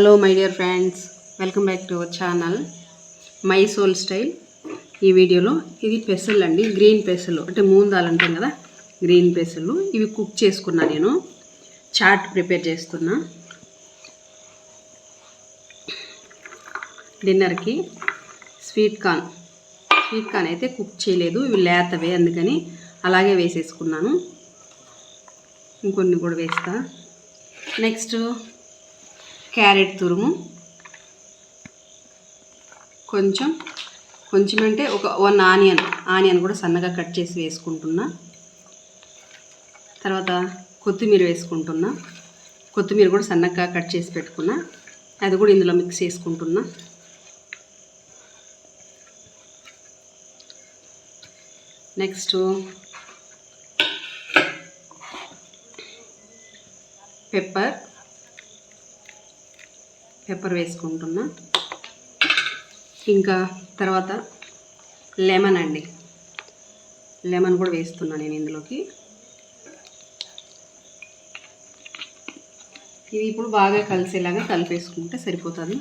Hello my dear friends welcome back to our channel my soul style ఈ వీడియోలో ఇది పెసలు అండి గ్రీన్ పెసలు అంటే మూందాలు అంటాం కదా గ్రీన్ పెసలు ఇవి కుక్ చేసుకున్నా నేను. చాట్ ప్రిపేర్ చేస్తున్నా. డిన్నర్కి స్వీట్ కార్న్ స్వీట్ కార్న్ అయితే కుక్ చేయలేదు ఇవి లేతవే అందుకని అలాగే వేసేసుకున్నాను. ఇంకొన్ని కూడా వేస్తా. నెక్స్ట్ క్యారెట్ తురుము. కొంచెం కొంచెం అంటే ఒక వన్ ఆనియన్ ఆనియన్ కూడా సన్నగా కట్ చేసి వేసుకుంటున్నా. తర్వాత కొత్తిమీర వేసుకుంటున్నా. కొత్తిమీర కూడా సన్నగా కట్ చేసి పెట్టుకున్నా. అది కూడా ఇందులో మిక్స్ చేసుకుంటున్నా. Next pepper. పెప్పర్ వేసుకుంటున్నా. ఇంకా తర్వాత లెమన్ అండి. లెమన్ కూడా వేస్తున్నా నేను ఇందులోకి. ఇది ఇప్పుడు బాగా కలిసేలాగా కలిపేసుకుంటే సరిపోతుంది.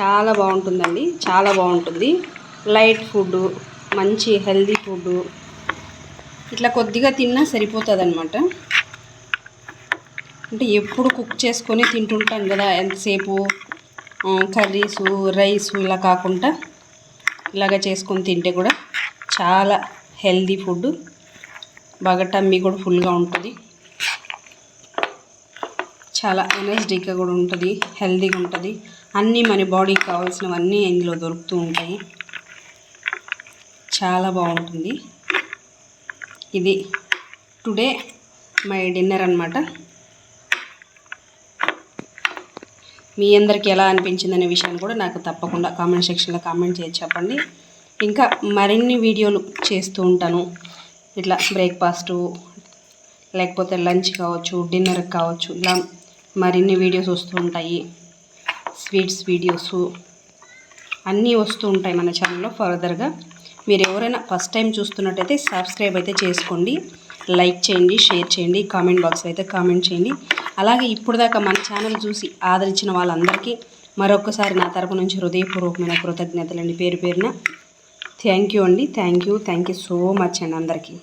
చాలా బాగుంటుందండి చాలా బాగుంటుంది. లైట్ ఫుడ్ మంచి హెల్దీ ఫుడ్. ఇట్లా కొద్దిగా తిన్నా సరిపోతుంది అనమాట అంటే ఎప్పుడు కుక్ చేసుకొని తింటుంటాం కదా ఎంతసేపు కర్రీసు రైసు ఇలా కాకుండా ఇలాగ చేసుకొని తింటే కూడా చాలా హెల్దీ ఫుడ్. బాగా టమ్మీ కూడా ఫుల్గా ఉంటుంది. చాలా ఎనర్జెటిక్గా కూడా ఉంటుంది హెల్దీగా ఉంటుంది. అన్నీ మన బాడీకి కావాల్సినవన్నీ ఇందులో దొరుకుతూ ఉంటాయి. చాలా బాగుంటుంది. ఇది టుడే మై డిన్నర్ అనమాట మీ అందరికి ఎలా అనిపించింది అనే విషయాన్ని కూడా నాకు తప్పకుండా కామెంట్ సెక్షన్లో కామెంట్ చేసి చెప్పండి. ఇంకా మరిన్ని వీడియోలు చేస్తూ ఉంటాను. ఇట్లా బ్రేక్ఫాస్టు లేకపోతే లంచ్ కావచ్చు డిన్నర్ కావచ్చు ఇలా మరిన్ని వీడియోస్ వస్తూ ఉంటాయి. స్వీట్స్ వీడియోస్ అన్నీ వస్తూ ఉంటాయి మన ఛానల్లో ఫర్దర్గా. మీరు ఎవరైనా ఫస్ట్ టైం చూస్తున్నట్టయితే సబ్స్క్రైబ్ అయితే చేసుకోండి. లైక్ చేయండి షేర్ చేయండి కామెంట్ బాక్స్లో అయితే కామెంట్ చేయండి. అలాగే ఇప్పుడు దాకా మన ఛానల్ చూసి ఆదరించిన వాళ్ళందరికీ మరొకసారి నా తరపు నుంచి హృదయపూర్వకమైన కృతజ్ఞతలండి. పేరు పేరున థ్యాంక్ యూ అండి. Thank you. Thank you so much అండి అందరికీ.